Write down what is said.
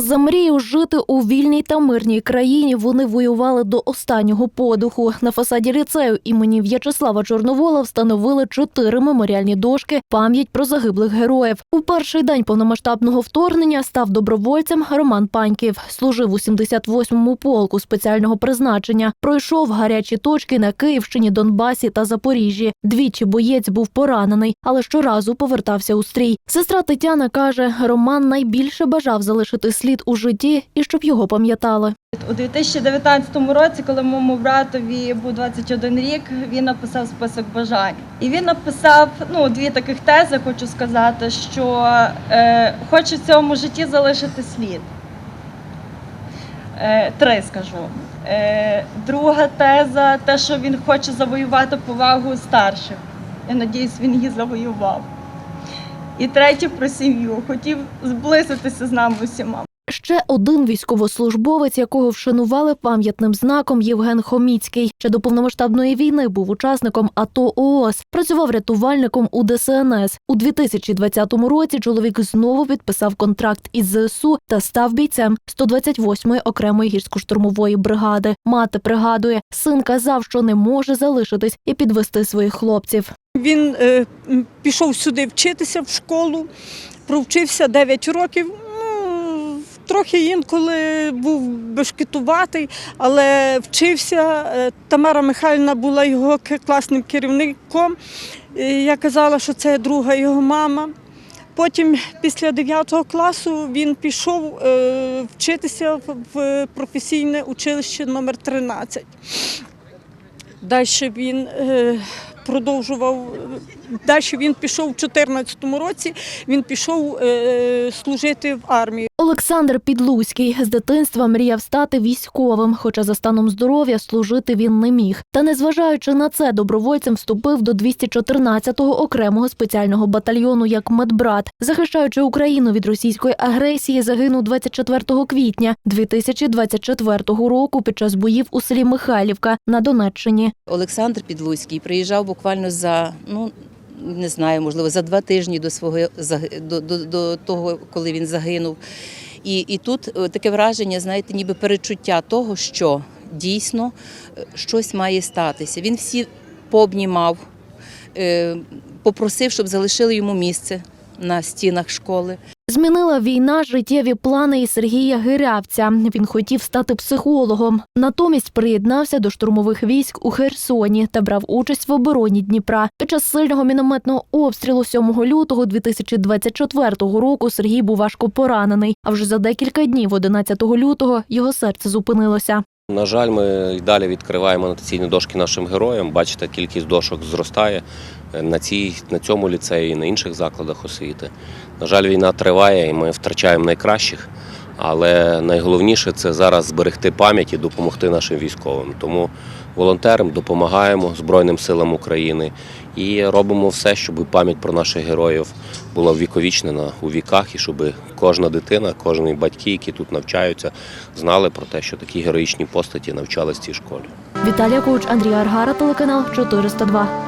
За мрію жити у вільній та мирній країні вони воювали до останнього подуху. На фасаді ліцею імені В'ячеслава Чорновола встановили чотири меморіальні дошки пам'ять про загиблих героїв. У перший день повномасштабного вторгнення став добровольцем Роман Паньків. Служив у 78-му полку спеціального призначення. Пройшов гарячі точки на Київщині, Донбасі та Запоріжжі. Двічі боєць був поранений, але щоразу повертався у стрій. Сестра Тетяна каже, Роман найбільше бажав залишити слід у житті і щоб його пам'ятали. У 2019 році, коли моєму братові був 21 рік, він написав список бажань. І він написав ну, дві таких тези, хочу сказати, що е, хоче в цьому житті залишити слід. Е, три скажу. Е, друга теза те, що він хоче завоювати повагу старших. Я надіюсь, він її завоював. І третє про сім'ю. Хотів зблизитися з нами усіма. Ще один військовослужбовець, якого вшанували пам'ятним знаком Євген Хоміцький. Ще до повномасштабної війни був учасником АТО ООС. Працював рятувальником у ДСНС. У 2020 році чоловік знову підписав контракт із ЗСУ та став бійцем 128-ї окремої гірсько-штурмової бригади. Мати пригадує, син казав, що не може залишитись і підвести своїх хлопців. Він е, пішов сюди вчитися в школу, провчився 9 років. Трохи інколи був бешкетуватий, але вчився. Е, Тамара Михайлівна була його класним керівником. Я казала, що це друга його мама. Потім, після 9 класу, він пішов е, вчитися в- професійне училище номер 13. Далі він е, продовжував. Далі він пішов у 2014 році. Він пішов служити в армії. Олександр Підлуський з дитинства мріяв стати військовим, хоча за станом здоров'я служити він не міг. Та незважаючи на це, добровольцем вступив до 214-го окремого спеціального батальйону як медбрат. Захищаючи Україну від російської агресії, загинув 24 квітня 2024 року під час боїв у селі Михайлівка на Донеччині. Олександр Підлуцький приїжджав буквально за ну. Не знаю, можливо, за два тижні до свого до, до, до того, коли він загинув. І, і тут е, таке враження, знаєте, ніби перечуття того, що дійсно е, щось має статися. Він всі пообнімав, е, попросив, щоб залишили йому місце на стінах школи. Змінила війна життєві плани і Сергія Гирявця. Він хотів стати психологом. Натомість приєднався до штурмових військ у Херсоні та брав участь в обороні Дніпра. Під час сильного мінометного обстрілу 7 лютого 2024 року Сергій був важко поранений. А вже за декілька днів, 11 лютого, його серце зупинилося. На жаль, ми і далі відкриваємо анотаційні дошки нашим героям. Бачите, кількість дошок зростає на, цій, на цьому ліцеї і на інших закладах освіти. На жаль, війна триває і ми втрачаємо найкращих. Але найголовніше це зараз зберегти пам'ять і допомогти нашим військовим. Тому волонтерам допомагаємо Збройним силам України і робимо все, щоб пам'ять про наших героїв була віковічнена у віках, і щоб кожна дитина, кожен батьки, які тут навчаються, знали про те, що такі героїчні постаті навчались в цій школі. Віталія Коуч, Андрій Аргара, телеканал 402.